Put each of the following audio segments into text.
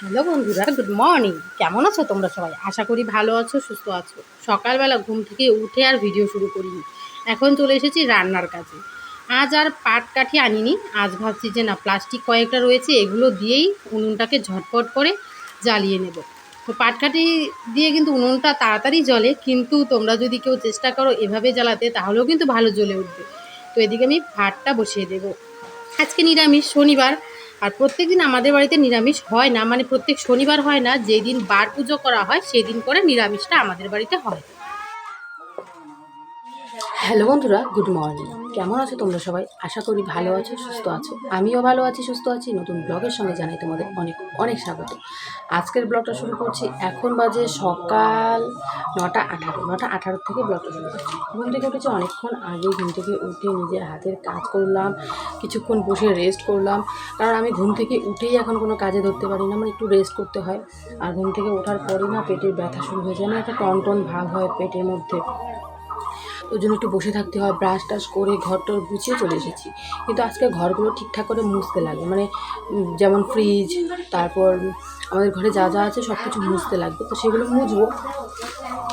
Hello বন্ধুরা good morning কেমন আছো তোমরা সবাই? আশা করি ভালো আছো, সুস্থ আছো। সকালবেলা ঘুম থেকে উঠে আর ভিডিও শুরু করিনি। এখন চলে এসেছি রান্নার কাজে। আজ আর পাট কাঠি আনিনি। আজ ভাবছি যে না প্লাস্টিক কয়েকটা রয়েছে, এগুলো দিয়েই উনুনটাকে ঝটপট করে জ্বালিয়ে নেব। তো পাটকাঠি দিয়ে কিন্তু উনুনটা তাড়াতাড়ি জ্বলে, কিন্তু তোমরা যদি কেউ চেষ্টা করো এভাবে জ্বালাতে, তাহলেও কিন্তু ভালো জ্বলে উঠবে। তো এদিকে আমি ভাতটা বসিয়ে দেবো। আজকে নিরামিষ, শনিবার। আর প্রত্যেক দিন আমাদের বাড়িতে নিরামিষ হয় না মানে প্রত্যেক শনিবার হয় না, যেদিন বার পুজো করা হয়, সেদিন করে নিরামিষটা আমাদের বাড়িতে হয়। হ্যালো বন্ধুরা, গুড মর্নিং। কেমন আছো তোমরা সবাই? আশা করি ভালো আছো, সুস্থ আছো। আমিও ভালো আছি, সুস্থ আছি। নতুন ব্লগের সঙ্গে জানাই তোমাদের অনেক অনেক স্বাগত। আজকের ব্লগটা শুরু করছি এখন বাজে সকাল নটা আঠারো। নটা আঠারো থেকে ব্লগটা শুরু করছি। ঘুম থেকে উঠেছি অনেকক্ষণ আগে ঘুম থেকে উঠে নিজের হাতের কাজ করলাম, কিছুক্ষণ বসে রেস্ট করলাম। কারণ আমি ঘুম থেকে উঠেই এখন কোনো কাজে ধরতে পারি না মানে একটু রেস্ট করতে হয়। আর ঘুম থেকে ওঠার পরে না পেটের ব্যথা শুরু হয়ে যায় না একটা টন টন ভাব হয় পেটের মধ্যে। ওই জন্য একটু বসে থাকতে হয় ব্রাশ টাশ করে ঘর টর গুছিয়ে চলে এসেছি। কিন্তু আজকে ঘরগুলো ঠিকঠাক করে মুছতে লাগে। মানে যেমন ফ্রিজ তারপর আমাদের ঘরে যা যা আছে সব কিছু মুছতে লাগবে, তো সেগুলো মুছবো।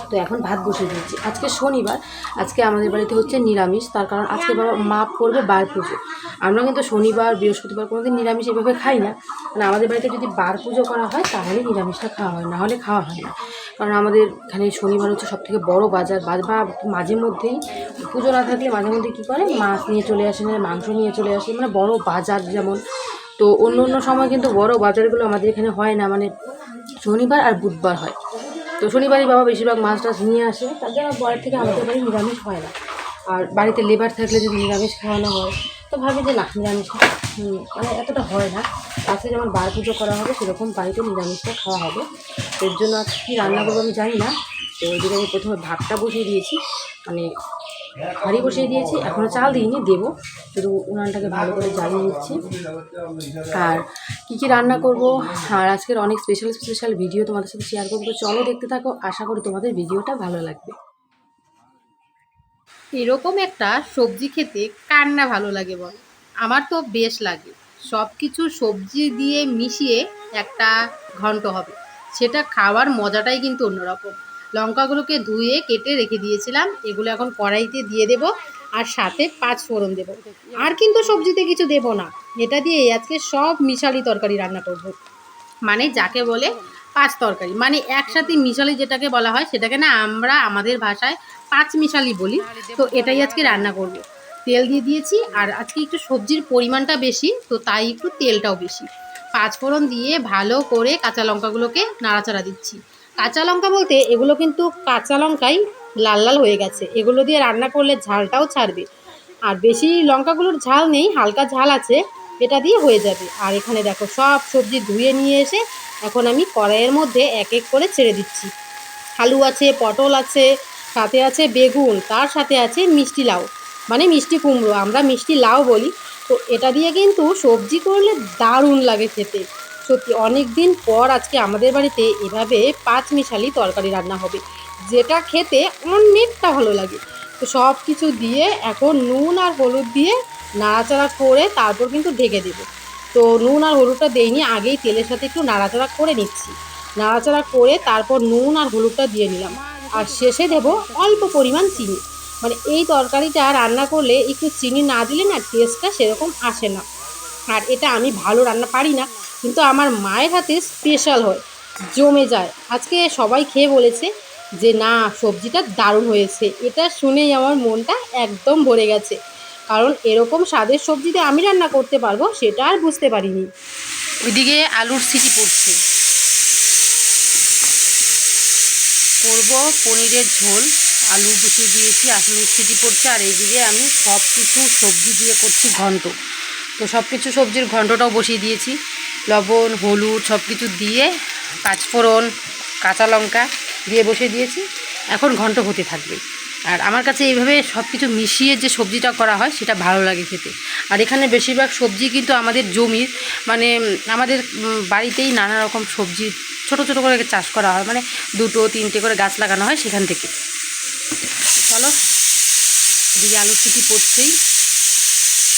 তো এখন ভাত বসিয়ে দিয়েছি। আজকে শনিবার, আজকে আমাদের বাড়িতে হচ্ছে নিরামিষ, তার কারণ আজকে বাবা মা করবে বার পুজো। আমরা কিন্তু শনিবার, বৃহস্পতিবার কোনোদিন নিরামিষ এভাবে খাই না। মানে আমাদের বাড়িতে যদি বার পুজো করা হয়, তাহলে নিরামিষটা খাওয়া হয়, না হলে খাওয়া হয় না। কারণ আমাদের এখানে শনিবার হচ্ছে সব থেকে বড়ো বাজার। বা- বা মাঝে মধ্যেই পুজো না থাকলে মাঝে মধ্যে কী করে? মাছ নিয়ে চলে আসে না মাংস নিয়ে চলে আসে মানে বড় বাজার যেমন। তো অন্য অন্য সময় কিন্তু বড় বাজারগুলো আমাদের এখানে হয় না মানে শনিবার আর বুধবার হয়। তো শনিবারই বাবা বেশিরভাগ মাছ টাছ নিয়ে আসে, তার জন্য পরের থেকে আমাদের বাড়ি নিরামিষ হয় না। আর বাড়িতে লেবার থাকলে যদি নিরামিষ খাওয়ানো হয়, তো ভাবি যে না, নিরামিষ মানে এতটা হয় না। আজকে যেমন বার পুজো করা হবে, সেরকম বাড়িতে নিরামিষটা খাওয়া হবে। এর জন্য আজকে কী রান্না করব আমি জানি না। তো ওইদিকে আমি প্রথমে ভাতটা বসিয়ে দিয়েছি মানে হাঁড়ি বসিয়ে দিয়েছি এখনও চাল দিইনি, দেবো। শুধু উনানটাকে ভালো করে জ্বালিয়ে নিচ্ছি। আর কী কী রান্না করব? আর আজকের অনেক স্পেশাল স্পেশাল ভিডিও তোমাদের সাথে শেয়ার করব। চলো দেখতে থাকো, আশা করি তোমাদের ভিডিওটা ভালো লাগবে। এরকম একটা সবজি খেতে কার না ভালো লাগে বল? আমার তো বেশ লাগে। সব কিছু সবজি দিয়ে মিশিয়ে একটা ঘন্ট হবে। সেটা খাওয়ার মজাটাই কিন্তু অন্যরকম। লঙ্কাগুলোকে ধুয়ে কেটে রেখে দিয়েছিলাম। এগুলো এখন কড়াইতে দিয়ে দেব আর সাথে পাঁচ ফোড়ন দেব। আর কিন্তু সবজিতে কিছু দেব না। এটা দিয়ে আজকে সব মিশালি তরকারি রান্না করব। মানে যাকে বলে পাঁচ তরকারি। মানে একসাথে মিশালি যেটাকে বলা হয়, সেটাকে না আমরা আমাদের ভাষায় পাঁচ মিশালি বলি। তো এটাই আজকে রান্না করব। তেল দিয়ে দিয়েছি আর আজকে একটু সবজির পরিমাণটা বেশি, তো তাই একটু তেলটাও বেশি। পাঁচ ফোড়ন দিয়ে ভালো করে কাঁচা লঙ্কাগুলোকে নাড়াচাড়া দিচ্ছি। কাঁচা লঙ্কা বলতে এগুলো কিন্তু কাঁচা লঙ্কাই লাল লাল হয়ে গেছে। এগুলো দিয়ে রান্না করলে ঝালটাও ছাড়বে। আর বেশি লঙ্কাগুলোর ঝাল নেই, হালকা ঝাল আছে, এটা দিয়ে হয়ে যাবে। আর এখানে দেখো সব সবজি ধুয়ে নিয়ে এসে এখন আমি কড়াইয়ের মধ্যে এক এক করে ছেড়ে দিচ্ছি। আলু আছে, পটল আছে, সাথে আছে বেগুন, তার সাথে আছে মিষ্টি লাউ মানে মিষ্টি কুমড়ো। আমরা মিষ্টি লাউ বলি। তো এটা দিয়ে কিন্তু সবজি করলে দারুণ লাগে খেতে। সত্যি অনেক দিন পর আজকে আমাদের বাড়িতে এভাবে পাঁচ মিশালি তরকারি রান্না হবে। যেটা খেতে অনেকটা ভালো লাগে। তো সব কিছু দিয়ে এখন নুন আর হলুদ দিয়ে নাড়াচাড়া করে তারপর কিন্তু ঢেকে দেবো। তো নুন আর হলুদটা দেইনি, আগেই তেলের সাথে একটু নাড়াচাড়া করে নিচ্ছি। নাড়াচাড়া করে তারপর নুন আর হলুদটা দিয়ে নিলাম। আর শেষে দেবো অল্প পরিমাণ চিনি। মানে এই তরকারিটা রান্না করলে একটু চিনি না দিলে না টেস্টটা সেরকম আসে না। আর এটা আমি ভালো রান্না পারি না, কিন্তু আমার মায়ের হাতে স্পেশাল হয়, জমে যায়। আজকে সবাই খেয়ে বলেছে যে, না, সবজিটা দারুণ হয়েছে। এটা শুনেই আমার মনটা একদম ভরে গেছে, কারণ এরকম স্বাদের সবজিতে আমি রান্না করতে পারব, সেটা আর বুঝতে পারিনি। ওইদিকে আলুর সিটি পড়ছে। করব পনিরের ঝোল, আলু বসিয়ে দিয়েছি আলুর সিটি পড়ছে, আর এইদিকে আমি সব কিছু সবজি দিয়ে করছি ঘন্ট। তো সব কিছু সবজির ঘন্টটাও বসিয়ে দিয়েছি। লবণ, হলুদ সব কিছু দিয়ে পাঁচফোড়ন কাঁচা লঙ্কা দিয়ে বসিয়ে দিয়েছি। এখন ঘন্ট হতে থাকবে। আর আমার কাছে এইভাবে সব কিছু মিশিয়ে যে সবজিটা করা হয়, সেটা ভালো লাগে খেতে। আর এখানে বেশিরভাগ সবজি কিন্তু আমাদের জমির মানে আমাদের বাড়িতেই নানা রকম সবজি ছোট ছোট করে চাষ করা হয়। মানে দুটো, তিনটে করে গাছ লাগানো হয় সেখান থেকে। চলো, এদিকে আলু সিটি পড়ছেই।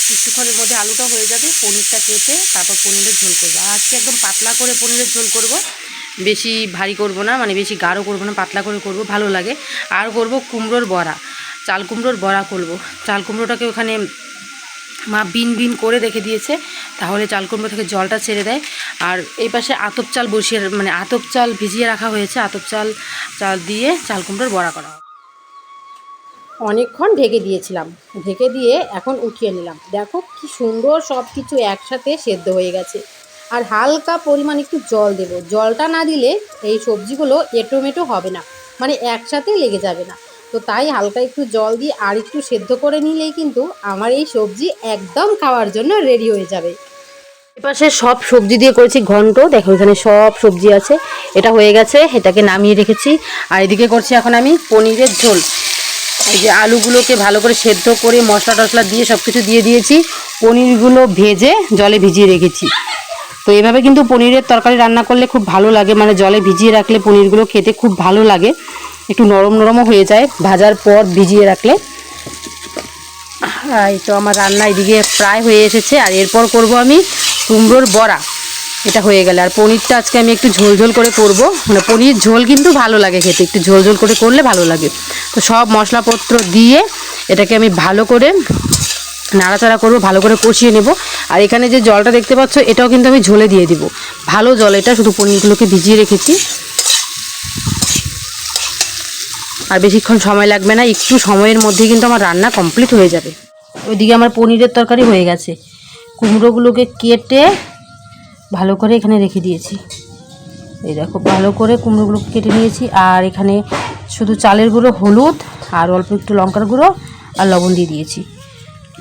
কিছুক্ষণের মধ্যে আলুটা হয়ে যাবে, পনিরটা কেটে তারপর পনিরের ঝোল করব। আর আজকে একদম পাতলা করে পনিরের ঝোল করব। বেশি ভারী করব না মানে বেশি গাঢ় করব না, পাতলা করে করব, ভালো লাগে। আর করব কুমড়োর বড়া, চাল কুমড়োর বড়া করব। চাল কুমড়োটাকে ওখানে মা বিন বিন করে রেখে দিয়েছে, তাহলে চাল কুমড়ো থেকে জলটা ছেড়ে দেয়। আর এই পাশে আতপ চাল বসিয়ে মানে আতপ চাল ভিজিয়ে রাখা হয়েছে, আতপ চাল চাল দিয়ে চাল কুমড়োর বড়া করা অনেকক্ষণ ঢেকে দিয়েছিলাম। ঢেকে দিয়ে এখন উঠিয়ে নিলাম। দেখো কি সুন্দর সব কিছু একসাথে সেদ্ধ হয়ে গেছে। আর হালকা পরিমাণ একটু জল দেব। জলটা না দিলে এই সবজিগুলো এটোমেটো হবে না। মানে একসাথে লেগে যাবে না। তো তাই হালকা একটু জল দিয়ে আর একটু সেদ্ধ করে নিলেই কিন্তু আমার এই সবজি একদম খাওয়ার জন্য রেডি হয়ে যাবে। এপাশে সব সবজি দিয়ে করেছি ঘন্ট। দেখো এখানে সব সবজি আছে। এটা হয়ে গেছে। এটাকে নামিয়ে রেখেছি। আর এদিকে করছি এখন আমি পনিরের ঝোল। এই যে আলুগুলোকে ভালো করে সেদ্ধ করে মশলা টশলা দিয়ে সব কিছু দিয়ে দিয়েছি। পনিরগুলো ভেজে জলে ভিজিয়ে রেখেছি। তো এভাবে কিন্তু পনিরের তরকারি রান্না করলে খুব ভালো লাগে। মানে জলে ভিজিয়ে রাখলে পনিরগুলো খেতে খুব ভালো লাগে। একটু নরম নরমও হয়ে যায়। ভাজার পর ভিজিয়ে রাখলে। এই তো আমার রান্না এদিকে প্রায় হয়ে এসেছে। আর এরপর করব আমি কুমড়োর বড়া। এটা হয়ে গেলে। আর পনিরটা আজকে আমি একটু ঝোল ঝোল করে করব। মানে পনির ঝোল কিন্তু ভালো লাগে খেতে, একটু ঝোল ঝোল করে করলে ভালো লাগে। তো সব মশলাপত্র দিয়ে এটাকে আমি ভালো করে নাড়াচাড়া করব, ভালো করে কষিয়ে নেব। আর এখানে যে জলটা দেখতে পাচ্ছ, এটাও কিন্তু আমি ঝোলে দিয়ে দিব। ভালো জল এটা, শুধু পনিরগুলোকে ভিজিয়ে রেখেছি। আর বেশিক্ষণ সময় লাগবে না, একটু সময়ের মধ্যেই কিন্তু আমার রান্না কমপ্লিট হয়ে যাবে। ওইদিকে আমার পনিরের তরকারি হয়ে গেছে। কুমড়োগুলোকে কেটে ভালো করে এখানে রেখে দিয়েছি। এই দেখো, ভালো করে কুমড়োগুলো কেটে নিয়েছি। আর এখানে শুধু চালের গুঁড়ো, হলুদ, আর অল্প একটু লঙ্কার গুঁড়ো আর লবণ দিয়ে দিয়েছি।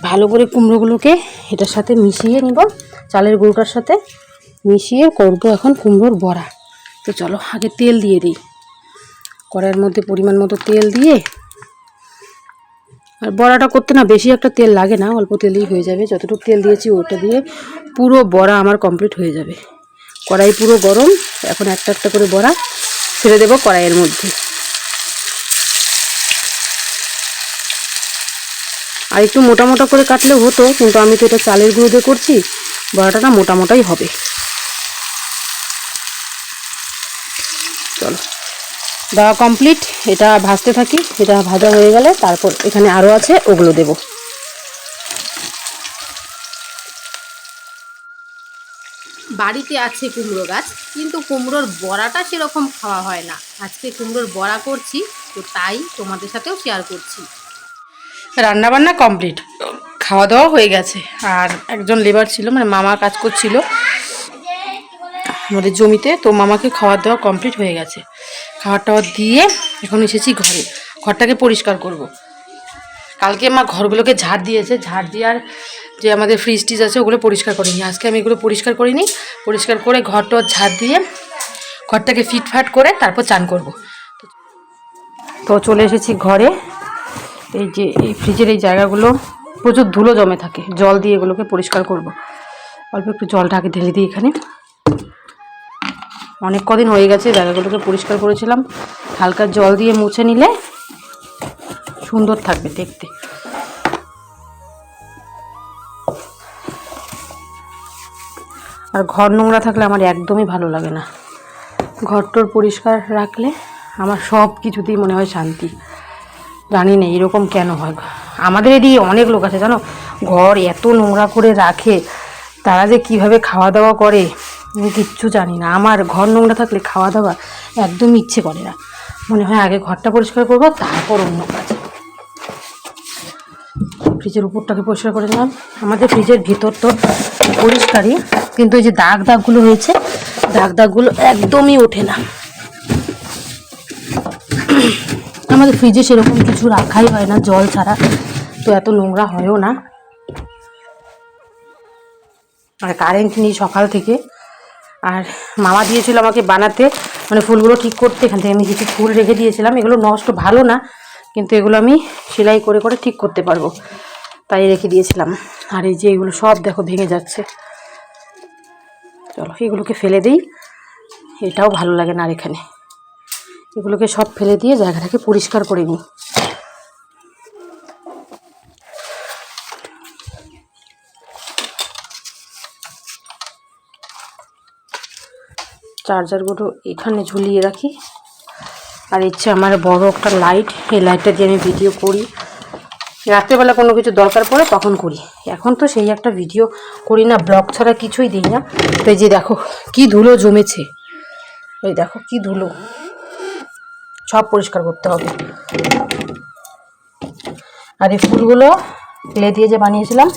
ভালো করে কুমড়োগুলোকে এটার সাথে মিশিয়ে নিব। চালের গুঁড়োটার সাথে মিশিয়ে করব এখন কুমড়োর বড়া। তো চলো, আগে তেল দিয়ে দিই। কড়াইয়ের মধ্যে পরিমাণ মতো তেল দিয়ে আর বড়াটা করতে না বেশি একটা তেল লাগে না, অল্প তেলেই হয়ে যাবে। যতটুকু তেল দিয়েছি ওটা দিয়ে পুরো বড়া আমার কমপ্লিট হয়ে যাবে। কড়াই পুরো গরম, এখন একটা একটা করে বড়া ছেড়ে দেবো কড়াইয়ের মধ্যে। আর একটু মোটা মোটা করে কাটলে হতো, কিন্তু আমি তো এটা চালের গুঁড়ো দিয়ে করছি, বড়াটা না মোটা মোটাই হবে চলো দেওয়া কমপ্লিট এটা ভাজতে থাকি এটা ভাজা হয়ে গেলে তারপর এখানে আরও আছে ওগুলো দেব। বাড়িতে আছে কুমড়ো গাছ কিন্তু কুমড়োর বড়াটা সেরকম খাওয়া হয় না। আজকে কুমড়োর বড়া করছি তো তাই তোমাদের সাথেও শেয়ার করছি। রান্নাবান্না কমপ্লিট খাওয়া দাওয়া হয়ে গেছে আর একজন লেবার ছিল মানে মামা কাজ করছিল আমাদের জমিতে। তো মামাকে খাওয়ার দাওয়া কমপ্লিট হয়ে গেছে। খাওয়ার টাওয়ার দিয়ে এখন এসেছি ঘরে। ঘরটাকে পরিষ্কার করব। কালকে মা ঘরগুলোকে ঝাড় দিয়েছে। ঝাড় দিয়ে আর যে আমাদের ফ্রিজ টিজ আছে, ওগুলো পরিষ্কার করিনি। আজকে আমি এগুলো পরিষ্কার করিনি। পরিষ্কার করে ঘর টর ঝাড় দিয়ে ঘরটাকে ফিটফাট করে তারপর চান করব। তো চলে এসেছি ঘরে। এই যে এই ফ্রিজের এই জায়গাগুলো প্রচুর ধুলো জমে থাকে। জল দিয়ে এগুলোকে পরিষ্কার করব। অল্প একটু জলটা আগে ঢেলে দিই এখানে। অনেক কদিন হয়ে গেছে, জায়গাগুলোকে পরিষ্কার করেছিলাম। হালকা জল দিয়ে মুছে নিলে সুন্দর থাকবে দেখতে। আর ঘর নোংরা থাকলে আমার একদমই ভালো লাগে না। ঘরটোর পরিষ্কার রাখলে আমার সব কিছুতেই মনে হয় শান্তি। জানি না এরকম কেন হয়। আমাদের এদিকে অনেক লোক আছে, জানো? ঘর এত নোংরা করে রাখে, তারা যে কীভাবে খাওয়া দাওয়া করে আমি কিচ্ছু জানি না। আমার ঘর নোংরা থাকলে খাওয়া দাওয়া একদম ইচ্ছে করে না। মনে হয় আগে ঘরটা পরিষ্কার করব, তারপর অন্য কাজ। ফ্রিজের উপরটাকে পরিষ্কার করে নিলাম। আমাদের ফ্রিজের ভিতর তো পরিষ্কারই, কিন্তু এই যে দাগ দাগগুলো হয়েছে দাগ দাগগুলো একদমই ওঠে না। আমাদের ফ্রিজে সেরকম কিছু রাখাই হয় না, জল ছাড়া তো এত নোংরা হয়ও না। আর কারেন্ট নেই সকাল থেকে। আর মামা দিয়েছিল আমাকে বানাতে মানে ফুলগুলো ঠিক করতে, এখান থেকে আমি কিছু ফুল রেখে দিয়েছিলাম, এগুলো নষ্ট ভালো না, কিন্তু এগুলো আমি সেলাই করে করে ঠিক করতে পারব, তাই রেখে দিয়েছিলাম। আর এই যে এগুলো সব দেখো ভেঙে যাচ্ছে। চলো, এগুলোকে ফেলে দিই, এটাও ভালো লাগে না আর এখানে। এগুলোকে সব ফেলে দিয়ে জায়গাটাকে পরিষ্কার করে নিই। চার্জারগুলো এখানে ঝুলিয়ে রাখি। আর ইচ্ছে আমার বড় একটা লাইট এই লাইটটা দিয়ে আমি ভিডিও করি। রাত্রেবেলা কোনো কিছু দরকার পড়ে তখন করি। এখন তো সেই একটা ভিডিও করি না ব্লগ ছাড়া কিছুই দিই না। তো এই যে দেখো, কি ধুলো জমেছে। এই দেখো, কি ধুলো। সব পরিষ্কার করতে হবে। আর এই ফুলগুলো ক্লে দিয়ে যে বানিয়েছিলাম,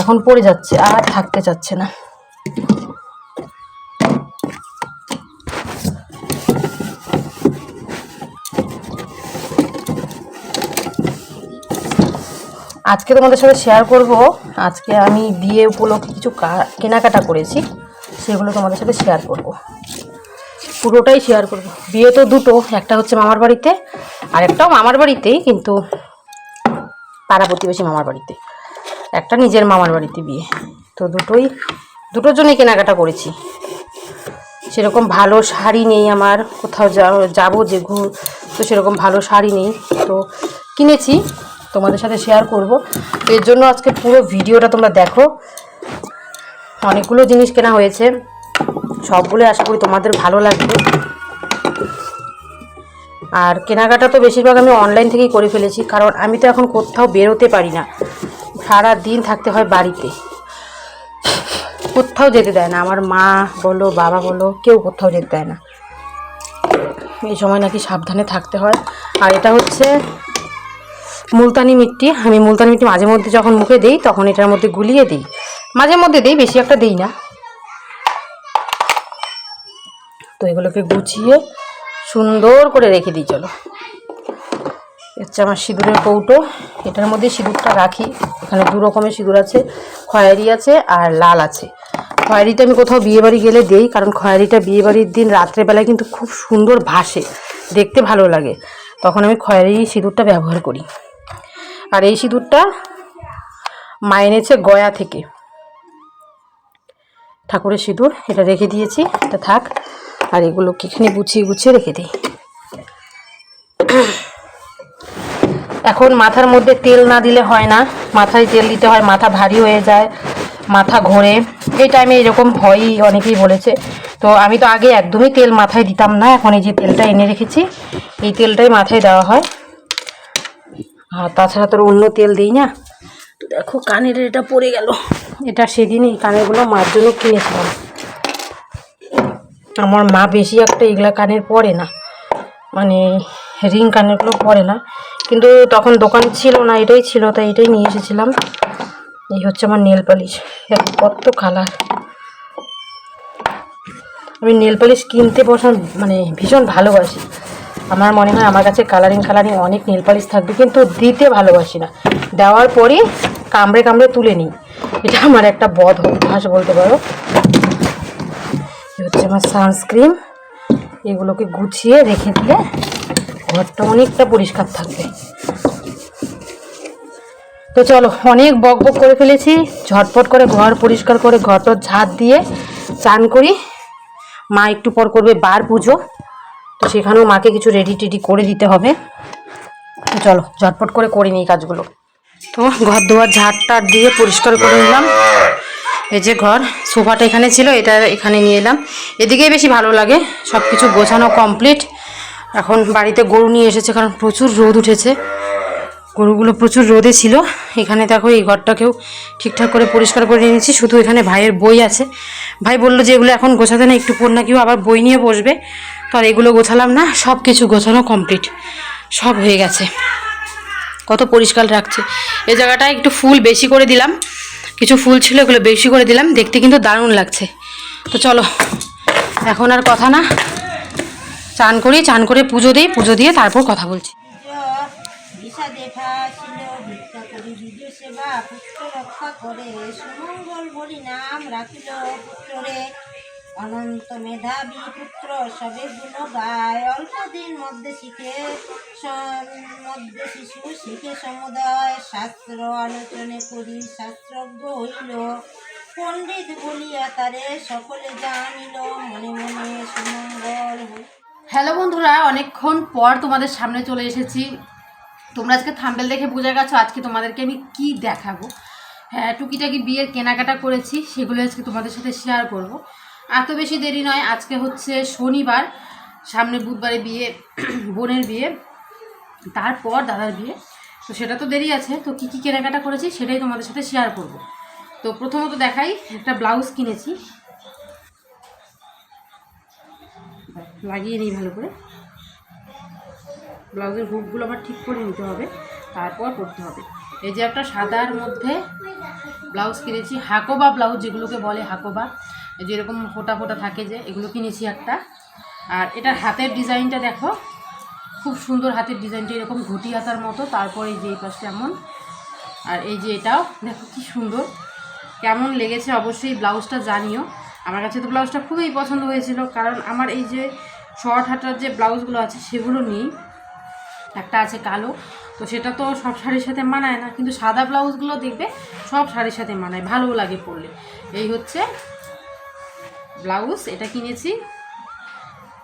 এখন পড়ে যাচ্ছে, আর থাকতে চাচ্ছে না। আজকে তোমাদের সাথে শেয়ার করব। আজকে আমি বিয়ে উপলক্ষে কিছু কেনাকাটা করেছি, সেগুলো তোমাদের সাথে শেয়ার করব। পুরোটাই শেয়ার করব। বিয়ে তো দুটো, একটা হচ্ছে মামার বাড়িতে, আর একটাও মামার বাড়িতেই, কিন্তু পাড়া প্রতিবেশী মামার বাড়িতে। একটা নিজের মামার বাড়িতে বিয়ে। তো দুটোই, দুটোর জন্যই কেনাকাটা করেছি। সেরকম ভালো শাড়ি নেই আমার, কোথাও যাব যে ঘুর তো সেরকম ভালো শাড়ি নেই। তো কিনেছি তোমাদের সাথে শেয়ার করব। এর জন্য আজকে পুরো ভিডিওটা তোমরা দেখো। অনেকগুলো জিনিস কেনা হয়েছে। সবগুলো আশা করি তোমাদের ভালো লাগবে। আর কেনাকাটা তো বেশিরভাগ আমি অনলাইন থেকেই করে ফেলেছি, কারণ আমি তো এখন কোথাও বেরোতে পারি না। সারা দিন থাকতে হয় বাড়িতে। কোথাও যেতে দেয় না। আমার মা বলো, বাবা বলো, কেউ কোথাও যেতে দেয় না। এই সময় নাকি সাবধানে থাকতে হয়। আর এটা হচ্ছে মুলতানি মিট্টি, আমি মুলতানি মিট্টি মাঝে মধ্যে যখন মুখে দিই, তখন এটার মধ্যে গুলিয়ে দিই। মাঝে মধ্যে দিই, বেশি একটা দিই না। তো এগুলোকে গুছিয়ে সুন্দর করে রেখে দিই, চলো। হচ্ছে আমার সিঁদুরের কৌটো। এটার মধ্যে সিঁদুরটা রাখি। এখানে দু রকমের সিঁদুর আছে। খয়েরি আছে আর লাল আছে। খয়েরিটা আমি কোথাও বিয়েবাড়ি গেলে দেই, কারণ খয়েরিটা বিয়েবাড়ির দিন রাত্রেবেলায় কিন্তু খুব সুন্দর ভাসে। দেখতে ভালো লাগে। তখন আমি খয়েরি সিঁদুরটা ব্যবহার করি। আর এই সিঁদুরটা মা এনেছে গয়া থেকে। ঠাকুরের সিঁদুর, এটা রেখে দিয়েছি, এটা থাক। আর এগুলোকে এখানে গুছিয়ে গুছিয়ে রেখে দিই। এখন মাথার মধ্যে তেল না দিলে হয় না। মাথায় তেল দিতে হয়, মাথা ভারী হয়ে যায়, মাথা ঘোরে। এই টাইমে এরকম হয়ই, অনেকেই বলেছে। তো আমি তো আগে একদমই তেল মাথায় দিতাম না, এখন এই যে তেলটা এনে রেখেছি, এই তেলটাই মাথায় দেওয়া হয়। আর তাছাড়া তোর অন্য তেল দিই না? তো দেখো কানের এটা পড়ে গেল। এটা সেদিনই কানেরগুলো মার জন্য কিনেছিলাম। আমার মা বেশি একটা এগুলা কানের পরে না। মানে রিং কানেরগুলো পরে না। কিন্তু তখন দোকান ছিল না, এটাই ছিল, তাই এটাই নিয়ে এসেছিলাম। এই হচ্ছে আমার নেল পালিশ। দেখো কত কালার আমি নেল পালিশ কিনতে পছন্দ মানে ভীষণ ভালোবাসি। আমার মনে হয় আমার কাছে কালারিং কালারিং অনেক নেল পালিশ থাকবে, কিন্তু দিতে ভালোবাসি না। দেওয়ার পরে কামড়ে কামড়ে তুলে নিই। এটা আমার একটা বদ অভ্যাস বলতে পারো। হচ্ছে আমার সানস্ক্রিন এগুলোকে গুছিয়ে রেখে দিলে ঘরটা অনেকটা পরিষ্কার থাকবে। তো চলো, অনেক বক বক করে ফেলেছি। ঝটপট করে ঘর পরিষ্কার করে ঘরটা ঝাঁট দিয়ে চান করি। মা একটু পর করবে বার পুজো। তো সেখানেও মাকে কিছু রেডি টেডি করে দিতে হবে। চলো, ঝটপট করে করে নিই কাজগুলো। তো ঘর দুয়ার ঝাড় টাট দিয়ে পরিষ্কার করে নিলাম। এই যে ঘর, সোফাটা এখানে ছিল, এটা এখানে নিয়ে এলাম। এদিকেই বেশি ভালো লাগে সব কিছু গোছানো কমপ্লিট এখন বাড়িতে গরু নিয়ে এসেছে, কারণ প্রচুর রোদ উঠেছে। গরুগুলো প্রচুর রোদে ছিল। এখানে দেখো এই ঘরটাকেও ঠিকঠাক করে পরিষ্কার করে নিয়েছি শুধু এখানে ভাইয়ের বই আছে। ভাই বলল যে এগুলো এখন গোছাতে না একটু পর না কেউ আবার বই নিয়ে বসবে। তো আর এগুলো গোছালাম না সব কিছু গোছানো কমপ্লিট সব হয়ে গেছে। কত পরিষ্কার রাখছে এই জায়গাটায় একটু ফুল বেশি করে দিলাম। কিছু ফুল ছিল, এগুলো বেশি করে দিলাম। দেখতে কিন্তু দারুণ লাগছে। তো চলো, এখন আর কথা না। চান করি, চান করে পুজো দিই, পুজো দিয়ে তারপর কথা বলছি। সেবা, পুত্র রক্ষা করে, সুমঙ্গল বলি নাম রাখিল পুত্রে অনন্ত মেধাবী পুত্র, সবে গুণ গায় অল্প দিন মধ্যে শিখে মধ্যে শিশু শিখে সমুদয়। শাস্ত্র আলোচনে করি, শাস্ত্রজ্ঞ হইল। পণ্ডিত বলিয়া তারে সকলে জানিল, মনে মনে সুমঙ্গল হ্যালো বন্ধুরা, অনেকক্ষণ পর তোমাদের সামনে চলে এসেছি। তোমরা আজকে থাম্বেল দেখে বুঝে গেছো, আজকে তোমাদেরকে আমি কি দেখাবো। হ্যাঁ টুকিটাকি বিয়ের কেনাকাটা করেছি, সেগুলো আজকে তোমাদের সাথে শেয়ার করব। এত বেশি দেরি নয়, আজকে হচ্ছে শনিবার, সামনে বুধবারে বিয়ে, বোনের বিয়ে, তারপর দাদার বিয়ে, তো সেটা তো দেরি আছে, তো কী কী কেনাকাটা করেছি সেটাই তোমাদের সাথে শেয়ার করব। তো প্রথমত দেখাই, একটা ব্লাউজ কিনেছি। লাগিয়ে নিই ভালো করে। ব্লাউজের হুকগুলো আবার ঠিক করে নিতে হবে, তারপর করতে হবে। এই যে একটা সাদার মধ্যে ব্লাউজ কিনেছি, হাকোবা ব্লাউজ যেগুলোকে বলে হাকোবা। যে এরকম ফোটা ফোটা থাকে যে, এগুলো কিনেছি একটা। আর এটার হাতের ডিজাইনটা দেখো, খুব সুন্দর হাতের ডিজাইনটা, এরকম ঘটি হাতার মতো, তারপরে যে এই পাশটা এমন। আর এই যে এটাও, দেখো কি সুন্দর। কেমন লেগেছে অবশ্যই ব্লাউজটা জানিও। আমার কাছে তো ব্লাউজটা খুবই পছন্দ হয়েছিল, কারণ আমার এই যে শর্ট হাটার যে ব্লাউজগুলো আছে, সেগুলো নেই। একটা আছে কালো, তো সেটা তো সব শাড়ির সাথে মানায় না, কিন্তু সাদা ব্লাউজগুলো দেখবে সব শাড়ির সাথে মানায়, ভালোও লাগে পরলে। এই হচ্ছে ব্লাউজ, এটা কিনেছি।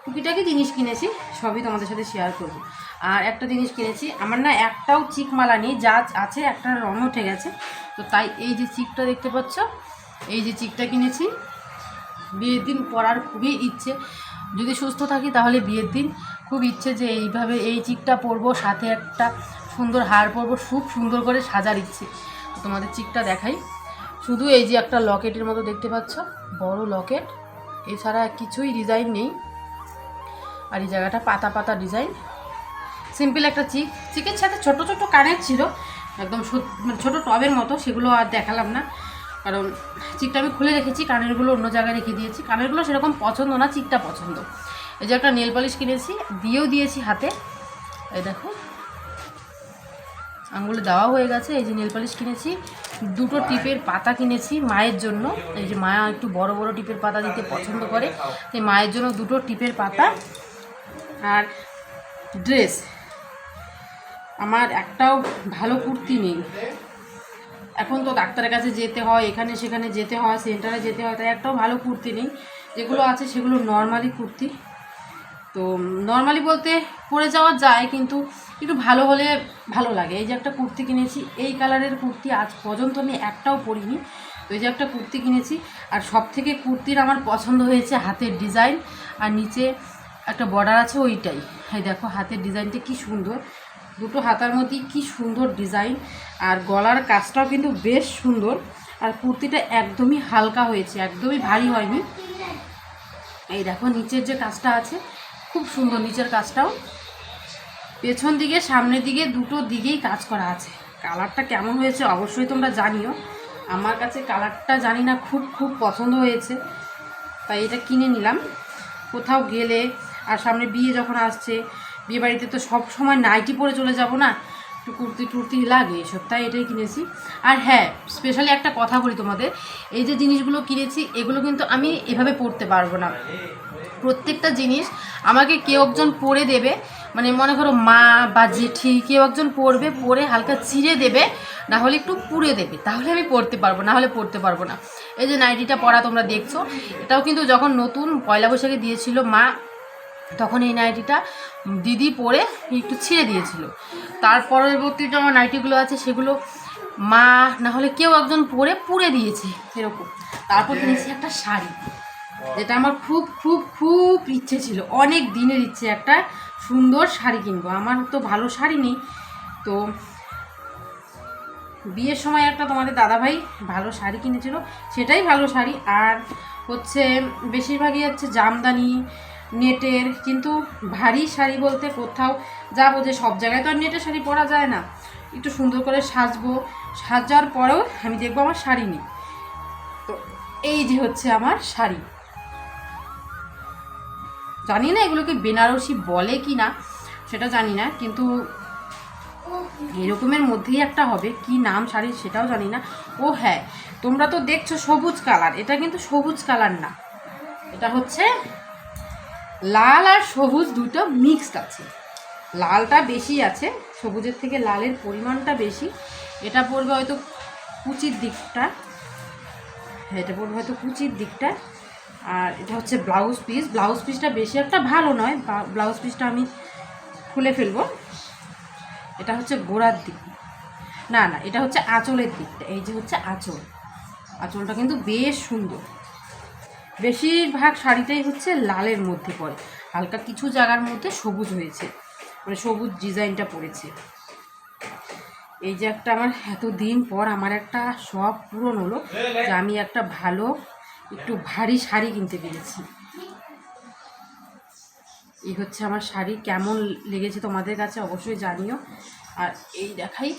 টুকিটাকি জিনিস কিনেছি, সবই তোমাদের সাথে শেয়ার করব। আর একটা জিনিস কিনেছি, আমার না একটাও চিক মালা নেই, যা আছে একটা রং উঠে গেছে। তো তাই এই যে চিকটা দেখতে পাচ্ছ, এই যে চিকটা কিনেছি। বিয়ের দিন পরার খুবই ইচ্ছে। যদি সুস্থ থাকি তাহলে বিয়ের দিন খুব ইচ্ছে যে এইভাবে এই চিকটা পরবো, সাথে একটা সুন্দর হার পরবো, খুব সুন্দর করে সাজার ইচ্ছে। তোমাদের চিকটা দেখাই। শুধু এই যে একটা লকেটের মতো দেখতে পাচ্ছ, বড় লকেট। এছাড়া কিছুই ডিজাইন নেই। আর এই জায়গাটা পাতা পাতা ডিজাইন সিম্পল একটা চিক চিকের সাথে ছোট ছোট কানের ছিল, একদম মানে ছোট টবের মতো, সেগুলো আর দেখালাম না। কারণ চিকটা আমি খুলে রেখেছি, কানেরগুলো অন্য জায়গায় রেখে দিয়েছি। কানেরগুলো সেরকম পছন্দ না চিকটা পছন্দ। এই যে একটা নেল পালিশ কিনেছি, দিয়েও দিয়েছি হাতে। এই দেখো। আঙুলে দেওয়া হয়ে গেছে, এই যে নেল পালিশ কিনেছি। দুটো টিপের পাতা কিনেছি মায়ের জন্য। এই যে মায়া একটু বড় বড় টিপের পাতা দিতে পছন্দ করে, তাই মায়ের জন্য দুটো টিপের পাতা। আর ড্রেস আমার একটাও ভালো কুর্তি নেই। এখন তো ডাক্তারের কাছে যেতে হয়, এখানে সেখানে যেতে হয় সেন্টারে যেতে হয়, তাই একটাও ভালো কুর্তি নেই। যেগুলো আছে সেগুলো নর্মালি কুর্তি। তো নর্মালি বলতে পরে যাওয়া যায়, কিন্তু একটু ভালো হলে ভালো লাগে। এই যে একটা কুর্তি কিনেছি, এই কালারের কুর্তি আজ পর্যন্ত আমি একটাও পরিনি। তো এই যে একটা কুর্তি কিনেছি, আর সব থেকে কুর্তির আমার পছন্দ হয়েছে হাতের ডিজাইন, আর নিচে একটা বর্ডার আছে ওইটাই। এই দেখো, হাতের ডিজাইনটা কি সুন্দর। দুটো হাতার মধ্যে কি সুন্দর ডিজাইন, আর গলার কাজটাও কিন্তু বেশ সুন্দর। আর কুর্তিটা একদমই হালকা হয়েছে, একদমই ভারী হয়নি। এই দেখো, নিচের যে কাজটা আছে খুব সুন্দর নিচের কাজটাও। পেছন দিকে, সামনের দিকে, দুটো দিকেই কাজ করা আছে। কালারটা কেমন হয়েছে অবশ্যই তোমরা জানিও। আমার কাছে কালারটা জানি না, খুব খুব পছন্দ হয়েছে। তাই এটা কিনে নিলাম। কোথাও গেলে, আর সামনে বিয়ে যখন আসছে বিয়ে বাড়িতে তো সব সময় নাইটি পরে চলে যাব না? একটু কুর্তি টুর্তি লাগে এসব, তাই এটাই কিনেছি। আর হ্যাঁ স্পেশালি একটা কথা বলি তোমাদের। এই যে জিনিসগুলো কিনেছি, এগুলো কিন্তু আমি এভাবে পরতে পারব না। প্রত্যেকটা জিনিস আমাকে কেউ একজন পরে দেবে। মানে মনে করো মা বা জেঠি কেউ একজন পরবে, পরে হালকা ছিঁড়ে দেবে, না হলে একটু পুড়ে দেবে। তাহলে আমি পরতে পারব, না হলে পরতে পারব না। এই যে নাইটিটা পরা তোমরা দেখছ, এটাও কিন্তু যখন নতুন পয়লা বৈশাখে দিয়েছিল মা, তখন এই নাইটিটা দিদি পরে একটু ছিঁড়ে দিয়েছিল। তার পরবর্তী যে আমার নাইটিগুলো আছে, সেগুলো মা না হলে কেউ একজন পরে পুড়ে দিয়েছে এরকম। তারপর কিনেছি একটা শাড়ি। যেটা আমার খুব খুব খুব ইচ্ছে ছিল। অনেক দিনের ইচ্ছে একটা সুন্দর শাড়ি কিনবো। আমার তো ভালো শাড়ি নেই। তো বিয়ের সময় একটা তোমাদের দাদাভাই ভালো শাড়ি কিনেছিল। সেটাই ভালো শাড়ি। আর হচ্ছে বেশিরভাগই হচ্ছে জামদানি, নেটের, কিন্তু ভারী শাড়ি বলতে কোথাও যাব যে সব জায়গায় তো আর নেটের শাড়ি পরা যায় না। একটু সুন্দর করে সাজবো। সাজার পরেও আমি দেখব আমার শাড়ি নেই। তো এই যে হচ্ছে আমার শাড়ি। জানি না এগুলোকে বেনারসি বলে কি না সেটা জানি না, কিন্তু এরকমের মধ্যেই একটা হবে, কি নাম শাড়ির সেটাও জানি না। ও হ্যাঁ তোমরা তো দেখছ সবুজ কালার, এটা কিন্তু সবুজ কালার না। এটা হচ্ছে লাল আর সবুজ দুটো মিক্সড আছে। লালটা বেশি আছে, সবুজের থেকে লালের পরিমাণটা বেশি। এটা পড়বে হয়তো কুচির দিকটা। এটা পড়বে হয়তো কুচির দিকটা। আর এটা হচ্ছে ব্লাউজ পিস। ব্লাউজ পিসটা বেশি একটা ভালো নয় ব্লাউজ পিসটা আমি খুলে ফেলব। এটা হচ্ছে গোড়ার দিক। না না, এটা হচ্ছে আঁচলের দিকটা এই যে হচ্ছে আঁচল। আঁচলটা কিন্তু বেশ সুন্দর। বেশিরভাগ শাড়িটাই হচ্ছে লালের মধ্যে পড়ে। হালকা কিছু জায়গার মধ্যে সবুজ হয়েছে। মানে সবুজ ডিজাইনটা পড়েছে। এই যে একটা আমার এত দিন পর আমার একটা শখ পূরণ হলো যে আমি একটা ভালো একটু ভারী শাড়ি কিনতে পেরেছি। এই হচ্ছে আমার শাড়ি, কেমন লেগেছে তোমাদের কাছে অবশ্যই জানিও। আর এই দেখাই,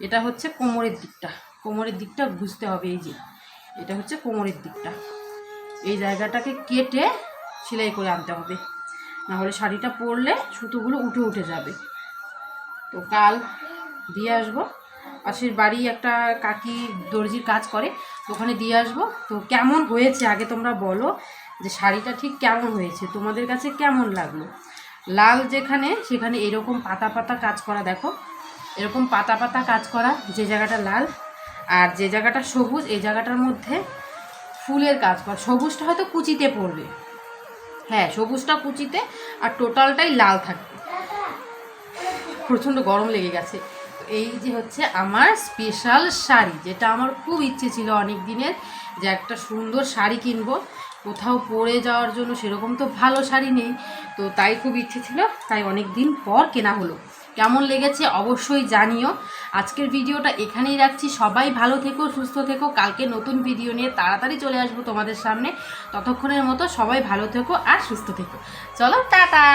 এটা হচ্ছে কোমরের দিকটা। কোমরের দিকটা বুঝতে হবে এই যে, এটা হচ্ছে কোমরের দিকটা। এই জায়গাটাকে কেটে সেলাই করে আনতে হবে। নাহলে শাড়িটা পরলে সুতোগুলো উঠে উঠে যাবে। তো কাল দিয়ে আসব। পাশের বাড়ি একটা কাকি দর্জির কাজ করে। ওখানে দিয়ে আসব। তো কেমন হয়েছে আগে তোমরা বলো যে শাড়িটা ঠিক কেমন হয়েছে, তোমাদের কাছে কেমন লাগল? লাল যেখানে, সেখানে এরকম পাতা পাতা কাজ করা, দেখো। এরকম পাতা পাতা কাজ করা, যে জায়গাটা লাল আর যে জায়গাটা সবুজ, এই জায়গাটার মধ্যে ফুলের কাজ করা। সবুজটা হয়তো কুচিতে পড়বে। হ্যাঁ সবুজটা কুচিতে আর টোটালটাই লাল থাকবে। প্রচণ্ড গরম লেগে গেছে। এই যে হচ্ছে আমার স্পেশাল শাড়ি, যেটা আমার খুব ইচ্ছে ছিল অনেক দিনের যে একটা সুন্দর শাড়ি কিনবো। কোথাও পরে যাওয়ার জন্য সেরকম তো ভালো শাড়ি নেই, তো তাই খুব ইচ্ছে ছিল, তাই অনেক দিন পর কেনা হলো। কেমন লেগেছে অবশ্যই জানিও। আজকের ভিডিওটা এখানেই রাখছি। সবাই ভালো থেকো, সুস্থ থেকো। কালকে নতুন ভিডিও নিয়ে তাড়াতাড়ি চলে আসব তোমাদের সামনে। ততক্ষণের মতো সবাই ভালো থেকো আর সুস্থ থেকো। চলো, টাটা!